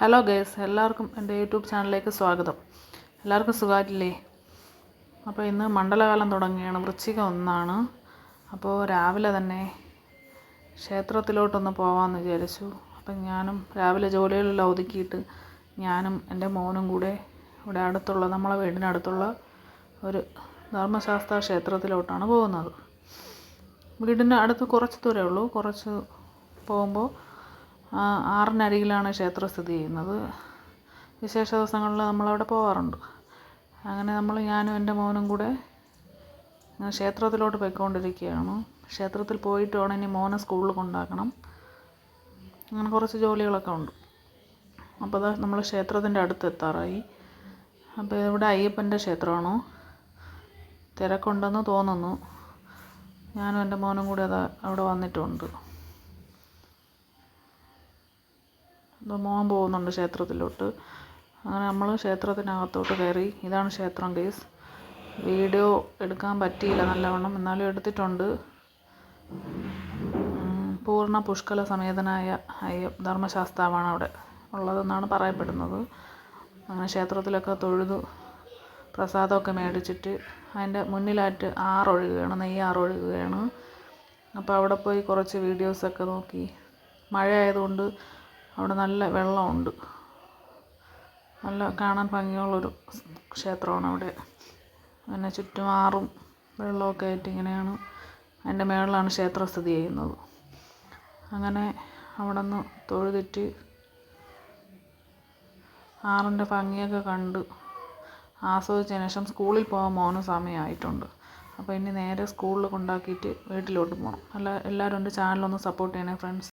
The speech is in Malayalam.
ഹലോ ഗേസ് എല്ലാവർക്കും എന്റെ യൂട്യൂബ് ചാനലിലേക്ക് സ്വാഗതം. എല്ലാവർക്കും സുഖമായിട്ടില്ലേ? അപ്പോൾ ഇന്ന് മണ്ഡലകാലം തുടങ്ങുകയാണ് വൃശ്ചികം ഒന്നാണ്. അപ്പോൾ രാവിലെ തന്നെ ക്ഷേത്രത്തിലോട്ടൊന്ന് പോകാമെന്ന് വിചാരിച്ചു. അപ്പം ഞാനും രാവിലെ ജോലികളെല്ലാം ഒതുക്കിയിട്ട് ഞാനും എന്റെ മോനും കൂടെ ഇവിടെ അടുത്തുള്ള നമ്മളെ വീടിനടുത്തുള്ള ഒരു ധർമ്മശാസ്ത്ര ക്ഷേത്രത്തിലോട്ടാണ് പോകുന്നത്. വീടിന്റെ അടുത്ത് കുറച്ച് ദൂരമേ ഉള്ളൂ. കുറച്ച് പോകുമ്പോൾ ആറിനരികിലാണ് ക്ഷേത്രം സ്ഥിതി ചെയ്യുന്നത്. വിശേഷ ദിവസങ്ങളിൽ നമ്മളവിടെ പോകാറുണ്ട്. അങ്ങനെ നമ്മൾ ഞാനും എന്റെ മോനും കൂടെ ക്ഷേത്രത്തിലോട്ട് പോയിക്കൊണ്ടിരിക്കുകയാണ്. ക്ഷേത്രത്തിൽ പോയിട്ട് വേണം ഇനി മോനെ സ്കൂളിൽ കൊണ്ടാക്കണം. അങ്ങനെ കുറച്ച് ജോലികളൊക്കെ ഉണ്ട്. അപ്പോൾ അതാ നമ്മൾ ക്ഷേത്രത്തിന്റെ അടുത്ത് എത്താറായി. അപ്പോൾ ഇവിടെ അയ്യപ്പന്റെ ക്ഷേത്രമാണോ. തിരക്കുണ്ടെന്ന് തോന്നുന്നു. ഞാനും എന്റെ മോനും കൂടി അതാ അവിടെ വന്നിട്ടുണ്ട്. മോൻ പോകുന്നുണ്ട് ക്ഷേത്രത്തിലോട്ട്. അങ്ങനെ നമ്മൾ ക്ഷേത്രത്തിനകത്തോട്ട് കയറി. ഇതാണ് ക്ഷേത്രം കേസ് വീഡിയോ എടുക്കാൻ പറ്റിയില്ല നല്ലവണ്ണം. എന്നാലും എടുത്തിട്ടുണ്ട്. പൂർണ പുഷ്കല സമേതനായ അയ്യ ധർമ്മശാസ്താവാണ് അവിടെ ഉള്ളതെന്നാണ് പറയപ്പെടുന്നത്. അങ്ങനെ ക്ഷേത്രത്തിലൊക്കെ തൊഴുതു പ്രസാദമൊക്കെ മേടിച്ചിട്ട് അതിന്റെ മുന്നിലായിട്ട് ആറൊഴുകുകയാണ് ആറൊഴുകയാണ് അപ്പോൾ അവിടെ പോയി കുറച്ച് വീഡിയോസൊക്കെ നോക്കി. മഴ ആയതുകൊണ്ട് അവിടെ നല്ല വെള്ളമുണ്ട്. നല്ല കാണാൻ ഭംഗിയുള്ളൊരു ക്ഷേത്രമാണ് അവിടെ. പിന്നെ ചുറ്റും ആറും വെള്ളമൊക്കെ ആയിട്ട് ഇങ്ങനെയാണ് അതിന്റെ മുകളിലാണ് ക്ഷേത്രം സ്ഥിതി ചെയ്യുന്നത്. അങ്ങനെ അവിടെ നിന്ന് തൊഴുതിട്ട് ആറിന്റെ ഭംഗിയൊക്കെ കണ്ട് ആസ്വദിച്ചതിന് ശേഷം സ്കൂളിൽ പോകാൻ മോന് സമയമായിട്ടുണ്ട് അപ്പോൾ ഇനി നേരെ സ്കൂളിൽ കൊണ്ടാക്കിയിട്ട് വീട്ടിലോട്ട് പോകണം. അല്ല എല്ലാവരും എന്റെ ചാനലൊന്ന് സപ്പോർട്ട് ചെയ്യണേ ഫ്രണ്ട്സ്.